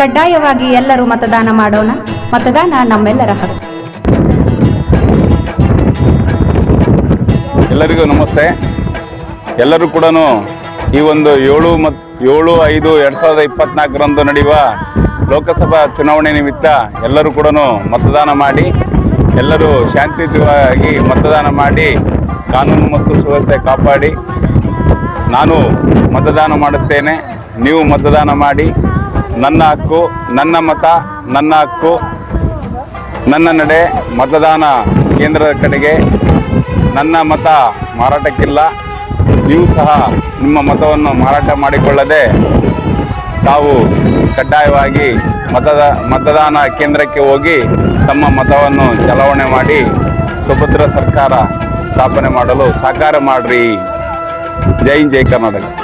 ಕಡ್ಡಾಯವಾಗಿ ಎಲ್ಲರೂ ಮತದಾನ ಮಾಡೋಣ. ಮತದಾನ ನಮ್ಮೆಲ್ಲರ ಹಕ್ಕು. ಎಲ್ಲರಿಗೂ ನಮಸ್ತೆ. ಎಲ್ಲರೂ ಕೂಡ ಈ ಒಂದು ಏಳು ಮತ್, ಏಳು, ಐದು, ಎರಡು ಸಾವಿರದ ಇಪ್ಪತ್ನಾಲ್ಕರಂದು ನಡೆಯುವ ಲೋಕಸಭಾ ಚುನಾವಣೆ ನಿಮಿತ್ತ ಎಲ್ಲರೂ ಕೂಡ ಮತದಾನ ಮಾಡಿ, ಎಲ್ಲರೂ ಶಾಂತಿಯುತವಾಗಿ ಮತದಾನ ಮಾಡಿ, ಕಾನೂನು ಮತ್ತು ಸುವ್ಯವಸ್ಥೆ ಕಾಪಾಡಿ, ನಾನು ಮತದಾನ ಮಾಡುತ್ತೇನೆ, ನೀವು ಮತದಾನ ಮಾಡಿ ನನ್ನ ಹಕ್ಕು, ನನ್ನ ಮತ, ನನ್ನ ಹಕ್ಕು. ನನ್ನ ನಡೆ ಮತದಾನ ಕೇಂದ್ರದ ಕಡೆಗೆ. ನನ್ನ ಮತ ಮಾರಾಟಕ್ಕಿಲ್ಲ. ನೀವು ಸಹ ನಿಮ್ಮ ಮತವನ್ನು ಮಾರಾಟ ಮಾಡಿಕೊಳ್ಳದೆ ತಾವು ಕಡ್ಡಾಯವಾಗಿ ಮತದ, ಮತದಾನ ಕೇಂದ್ರಕ್ಕೆ ಹೋಗಿ ತಮ್ಮ ಮತವನ್ನು ಚಲಾವಣೆ ಮಾಡಿ ಸುಭದ್ರ ಸರ್ಕಾರ ಸ್ಥಾಪನೆ ಮಾಡಲು ಸಹಕಾರ ಮಾಡಿರಿ. ಜೈ ಜೈ ಕರ್ನಾಟಕ.